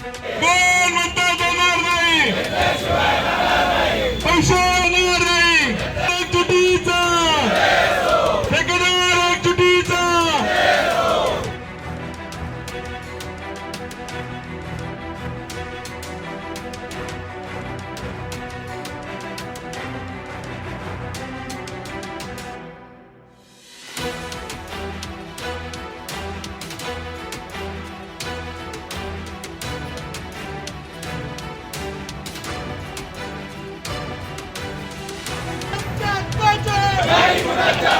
कोण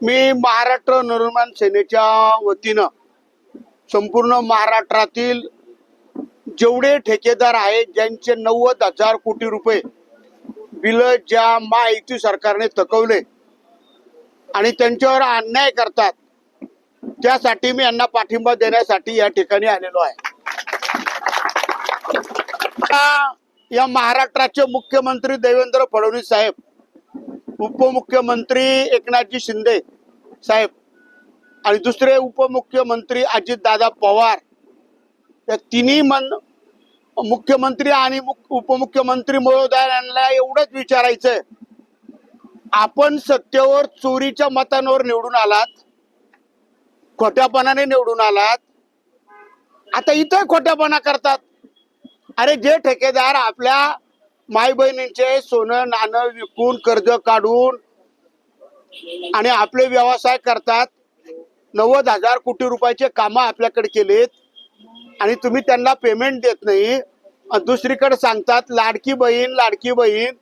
मी महाराष्ट्र नवनिर्माण सेनेच्या वतीनं संपूर्ण महाराष्ट्रातील जेवढे ठेकेदार आहेत ज्यांचे नव्वद हजार कोटी रुपये बिल ज्या महायुती सरकारने थकवले आणि त्यांच्यावर अन्याय करतात त्यासाठी मी यांना पाठिंबा देण्यासाठी या ठिकाणी आलेलो आहे. या महाराष्ट्राचे मुख्यमंत्री देवेंद्र फडणवीस साहेब उपमुख्यमंत्री एकनाथजी शिंदे साहेब आणि दुसरे उपमुख्यमंत्री अजितदादा पवार. या तिन्ही मन मुख्यमंत्री आणि मुख- उपमुख्यमंत्री महोदयांना एवढंच विचारायचंय. आपण सत्तेवर चोरीच्या मतांवर निवडून आलात खोट्यापणाने निवडून आलात. आता इथं खोट्यापणा करतात. अरे जे ठेकेदार आपल्या माय बहिणींचे सोनं नाणं विकून कर्ज काढून आणि आपले व्यवसाय करतात. नव्वद हजार कोटी रुपयाचे कामं आपल्याकडे केलेत. आणि तुम्ही त्यांना पेमेंट देत नाही. आणि दुसरीकडे सांगतात लाडकी बहीण लाडकी बहीण.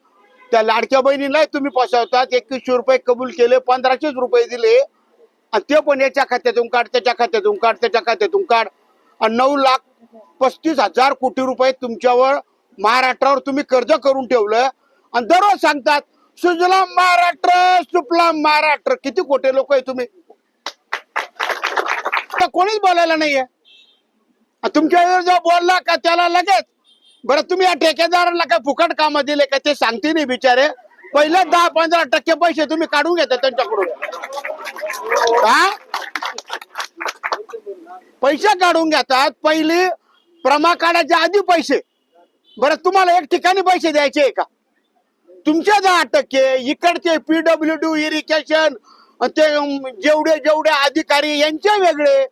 त्या लाडक्या बहिणीलाही तुम्ही फसवतात. एकवीसशे रुपये कबूल केले पंधराशेच रुपये दिले. आणि ते पण याच्या खात्यातून काढ त्याच्या खात्यातून काढ त्याच्या खात्यातून काढ. आणि नऊ लाख पस्तीस हजार कोटी रुपये तुमच्यावर महाराष्ट्रावर तुम्ही कर्ज करून ठेवलं आणि दररोज सांगतात सुजलाम महाराष्ट्र सुफलाम महाराष्ट्र. किती खोटे लोक आहे तुम्ही. कोणीच बोलायला नाहीये. तुमच्या जो बोलला का त्याला लगेच बरं तुम्ही या ठेकेदाराला काय फुकट कामं दिले का? ते सांगते नाही बिचारे. पहिले दहा पंधरा टक्के पैसे तुम्ही काढून घेता त्यांच्याकडून. हा? पैसे काढून घेतात. पहिली प्रमा काढायच्या आधी पैसे. बरं तुम्हाला एक ठिकाणी पैसे द्यायचे आहे का? तुमचे दहा टक्के इकडचे पीडब्ल्यू डी इरिगेशन ते जेवढे जेवढे अधिकारी यांचे वेगळे.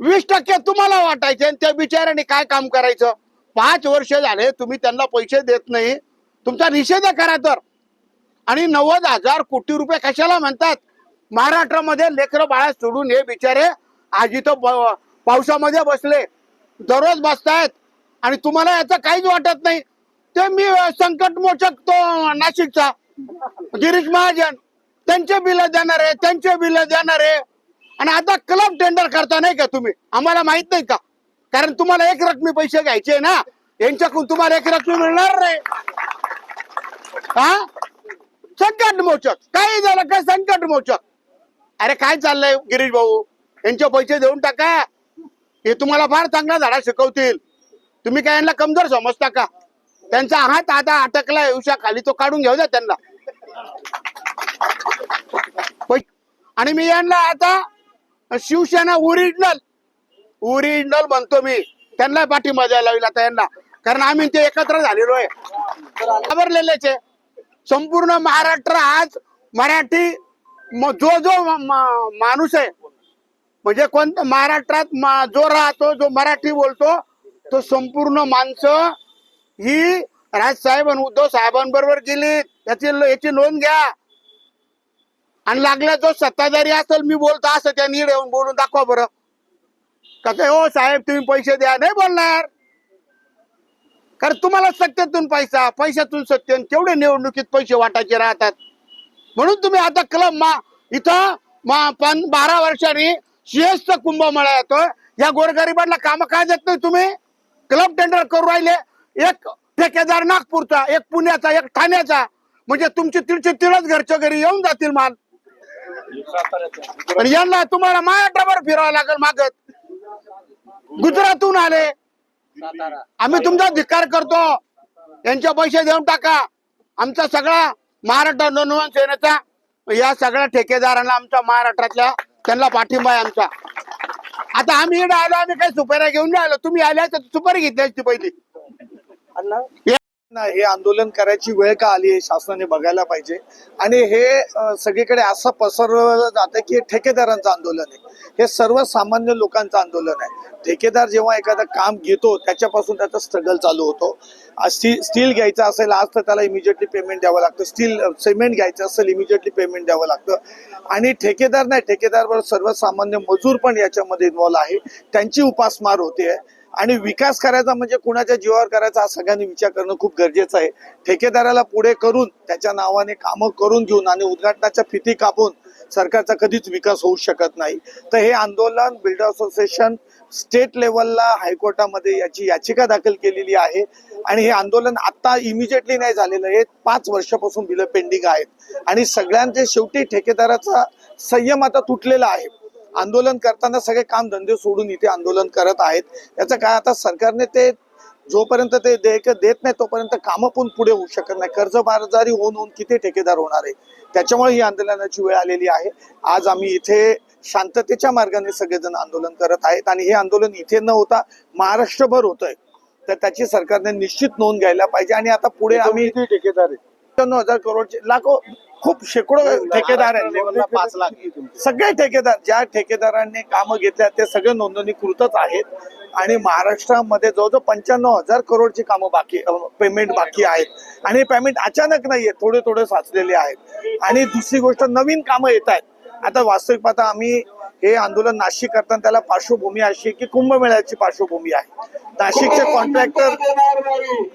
वीस टक्के तुम्हाला वाटायचे आणि त्या बिचाऱ्याने काय काम करायचं? पाच वर्ष झाले तुम्ही त्यांना पैसे देत नाही. तुमचा निषेध करा तर. आणि नव्वद हजार कोटी रुपये कशाला म्हणतात? महाराष्ट्रामध्ये लेकरं बाळा सोडून हे बिचारे आज इथं पावसामध्ये बसले. दररोज बसतायत. आणि तुम्हाला याचा काहीच वाटत नाही. ते मी संकट मोचक तो नाशिकचा गिरीश महाजन त्यांचे बिल देणार आहे त्यांचे बिल देणार. आहे आणि आता क्लब टेंडर करता नाही का तुम्ही? आम्हाला माहीत नाही का? कारण तुम्हाला एक रकमी पैसे घ्यायचे ना. यांच्याकडून तुम्हाला एक रकमी मिळणार नाही. हा? संकट मोचक. काही झालं काय संकट मोचक? अरे काय चाललंय गिरीश भाऊ? यांचे पैसे देऊन टाका. हे तुम्हाला फार चांगला धडा शिकवतील. तुम्ही काय यांना कमजोर समजता का? त्यांचा हात आता अटकला येऊशा खाली तो काढून घेऊ द्या त्यांना. आणि मी यांना आता शिवसेना ओरिजिनल ओरिजिनल म्हणतो मी. त्यांना पाठिंबा द्यायला होईल आता यांना. कारण आम्ही ते एकत्र झालेलो आहे. घाबरलेलेच आहे. संपूर्ण महाराष्ट्र आज मराठी जो जो माणूस आहे म्हणजे कोण महाराष्ट्रात मा- जो राहतो जो मराठी बोलतो तो संपूर्ण माणसं ही राजसाहेब आणि उद्धव साहेबांबरोबर गेली. याची याची नोंद घ्या. आणि लागला जो सत्ताधारी असेल मी बोलतो असं त्या नीड येऊन बोलून दाखवा बरं. कसं हो साहेब तुम्ही पैसे द्या. नाही बोलणार. कारण तुम्हाला सत्यातून पैसा पैशातून सत्य केवढे तेवढे निवडणुकीत पैसे वाटायचे राहतात. म्हणून तुम्ही आता क्लब मा इथं मा- पण बारा वर्षांनी सीएसच कुंभमेळा येतोय. या गोरगरिबांना कामं काय देत नाही तुम्ही? क्लब टेंडर करू राहिले. एक ठेकेदार नागपूरचा एक पुण्याचा एक ठाण्याचा. म्हणजे तुमचे तीनशे तीनच घरच्या घरी येऊन जातील माल. पण यांना तुम्हाला महाराष्ट्रावर फिरावं लागेल मागत. गुजरातून आले. आम्ही तुमचा धिक्कार करतो. यांचे पैसे देऊन टाका. आमचा सगळा महाराष्ट्र नोंदवून सेनेचा या सगळ्या ठेकेदारांना आमच्या महाराष्ट्रातल्या त्यांना पाठिंबा आहे आमचा. आता आम्ही इकडे आलो आम्ही काही सुपाऱ्या घेऊन नाही आलो तुम्ही आल्या तर सुपारी घेतली असती पहिली. ना हे आंदोलन करायची वेळ का आली आहे शासनाने बघायला पाहिजे. आणि हे सगळीकडे असं पसरवलं जातं की हे ठेकेदारांचं आंदोलन आहे. हे सर्वसामान्य लोकांचं आंदोलन आहे. ठेकेदार जेव्हा एखादं काम घेतो त्याच्यापासून त्याचा स्ट्रगल चालू होतो. स्टील स्टील घ्यायचं असेल आज तर त्याला इमिजिएटली पेमेंट द्यावं लागतं. स्टील सिमेंट घ्यायचं असेल इमिजिएटली पेमेंट द्यावं लागतं. आणि ठेकेदार नाही ठेकेदारवर सर्वसामान्य मजूर पण याच्यामध्ये इन्व्हॉल्व आहे. त्यांची उपासमार होते. आणि विकास करायचा म्हणजे कुणाच्या जीवावर करायचा हा सगळ्यांनी विचार करणं खूप गरजेचं आहे. ठेकेदाराला पुढे करून त्याच्या नावाने कामं करून घेऊन आणि उद्घाटनाच्या फिती कापून सरकारचा कधीच विकास होऊ शकत नाही. तर हे आंदोलन बिल्डर असोसिएशन स्टेट लेवलला हायकोर्टामध्ये याची याचिका दाखल केलेली आहे. आणि हे आंदोलन आता इमिजिएटली नाही झालेलं हे पाच वर्षापासून बिलं पेंडिंग आहेत. आणि सगळ्यांचे शेवटी ठेकेदाराचा संयम आता तुटलेला आहे. आंदोलन करताना सगळे काम धंदे सोडून इथे आंदोलन करत आहेत. याचं काय आता सरकारने ते जोपर्यंत ते देयक देत नाही तोपर्यंत कामं पण पुढे होऊ शकत नाही. कर्जबाजारी होऊन होऊन किती ठेकेदार होणार आहे? त्याच्यामुळे ही आंदोलनाची वेळ आलेली आहे. आज आम्ही इथे शांततेच्या मार्गाने सगळेजण आंदोलन करत आहेत आणि हे आंदोलन इथे न होता महाराष्ट्रभर होतंय. तर त्याची सरकारने निश्चित नोंद घ्यायला पाहिजे आणि आता पुढे आम्ही ठेकेदार पंच्याण्णव हजार करोडचे लाखो खूप शेकडो ठेकेदार आहेत. पाच लाख सगळे ठेकेदार ज्या ठेकेदारांनी कामं घेतल्या ते सगळे नोंदणीकृतच आहेत. आणि महाराष्ट्रामध्ये जवळजवळ पंच्याण्णव हजार करोडची कामं बाकी पेमेंट बाकी आहेत. आणि पेमेंट अचानक नाहीये थोडे थोडे साचलेले आहेत. आणि दुसरी गोष्ट नवीन कामं येत आहेत. आता वास्तविक पाहता आम्ही हे आंदोलन नाशिक करताना त्याला पार्श्वभूमी अशी की कुंभमेळ्याची पार्श्वभूमी आहे. नाशिकचे कॉन्ट्रॅक्टर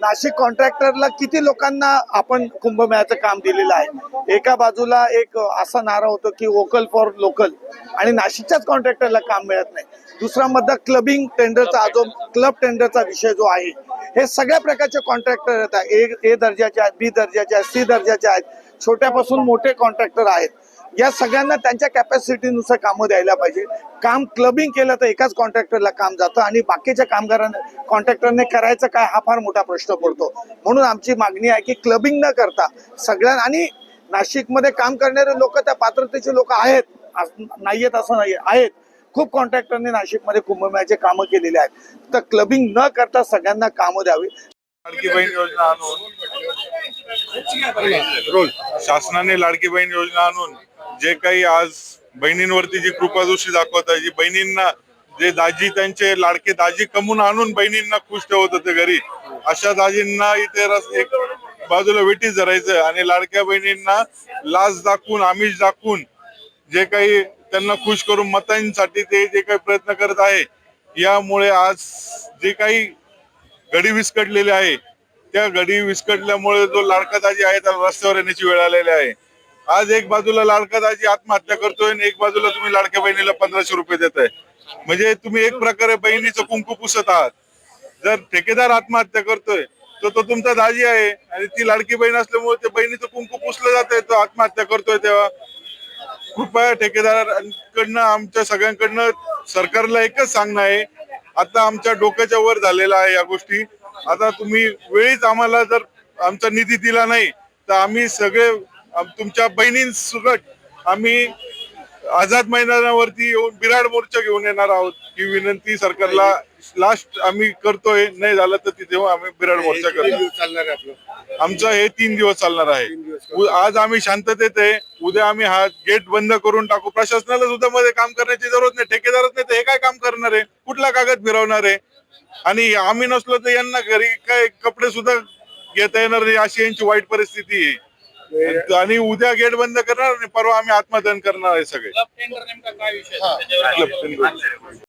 नाशिक कॉन्ट्रॅक्टरला किती लोकांना आपण कुंभमेळ्याचं काम दिलेलं आहे? एका बाजूला एक असा नारा होतो की वोकल फॉर लोकल आणि नाशिकच्याच कॉन्ट्रॅक्टरला काम मिळत नाही. दुसरा मधला क्लबिंग टेंडरचा जो क्लब टेंडरचा विषय जो आहे हे सगळ्या प्रकारचे कॉन्ट्रॅक्टर येतात ए ए दर्जाचे आहेत बी दर्जाचे आहेत सी दर्जाचे आहेत. छोट्यापासून मोठे कॉन्ट्रॅक्टर आहेत. या सगळ्यांना त्यांच्या कॅपॅसिटीनुसार कामं द्यायला पाहिजे. काम क्लबिंग केलं तर एकाच कॉन्ट्रॅक्टरला काम जातं आणि बाकीच्या कामगारांना कॉन्ट्रॅक्टरने करायचं काय हा फार मोठा प्रश्न पडतो. म्हणून आमची मागणी आहे की क्लबिंग न करता सगळ्या आणि नाशिकमध्ये काम करणारे लोक त्या पात्रतेचे लोक आहेत. अस- नाहीयेत असं नाही आहेत. खूप कॉन्ट्रॅक्टरने नाशिकमध्ये कुंभमेळ्याचे कामं केलेले आहेत. तर क्लबिंग न करता सगळ्यांना कामं द्यावी. लाडकी बहीण योजना आणून. रोल शासनाने लाडकी बहीण योजना आणून जे काही आज बहिणींवरती जी कृपादृष्टी दाखवत आहे जी बहिणींना जे दाजी त्यांचे लाडके दाजी कमवून आणून बहिणींना खुश ठेवत होते घरी अशा दाजींना इथे रस- एक बाजूला वेटीच धरायचं आणि लाडक्या बहिणींना लाच दाखवून आमिष दाखवून जे काही त्यांना खुश करून मतांसाठी ते जे काही प्रयत्न करत आहे यामुळे आज जे काही गडी विस्कटलेली आहे त्या गडी विस्कटल्यामुळे जो लाडका दाजी आहे त्याला रस्त्यावर येण्याची वेळ आलेली आहे. आज एक बाजूला लाडका दाजी आत्महत्या करतोय आणि एक बाजूला तुम्ही लाडक्या बहिणीला पंधराशे रुपये देत आहे म्हणजे तुम्ही एक प्रकारे बहिणीचं कुंकू पुसत आहात. जर ठेकेदार आत्महत्या करतोय तर तो तुमचा दाजी आहे आणि ती लाडकी बहीण असल्यामुळे ते बहिणीचं कुंकू पुसलं जात आहे तो आत्महत्या करतोय तेव्हा. कृपया ठेकेदारांकडनं आमच्या सगळ्यांकडनं सरकारला एकच सांगणं आहे. आता आमच्या डोक्याच्या वर झालेला आहे या गोष्टी. आता तुम्ही वेळीच आम्हाला जर आमचा निधी दिला नाही तर आम्ही सगळे तुमच्या बहिणींसकट आम्ही आझाद मैदानावरती येऊन बिराड मोर्चा घेऊन येणार आहोत ही विनंती सरकारला. लास्ट आम्ही करतोय. नाही झालं तर तिथे आम्ही बिराड मोर्चा करतो आमचं हे तीन दिवस चालणार आहे. आज आम्ही शांततेत आहे. उद्या आम्ही हा गेट बंद करून टाकू. प्रशासनाला सुद्धा मध्ये काम करण्याची जरूरत नाही. ठेकेदारच नाही तर हे काय काम करणार आहे? कुठला कागद फिरवणार आहे? आणि आम्ही नसलो तर यांना घरी काय कपडे सुद्धा घेता येणार नाही अशी यांची वाईट परिस्थिती आहे. आणि उद्या गेट बंद करणार आणि परवा आम्ही आत्मदान करणार आहे सगळे. Club tender.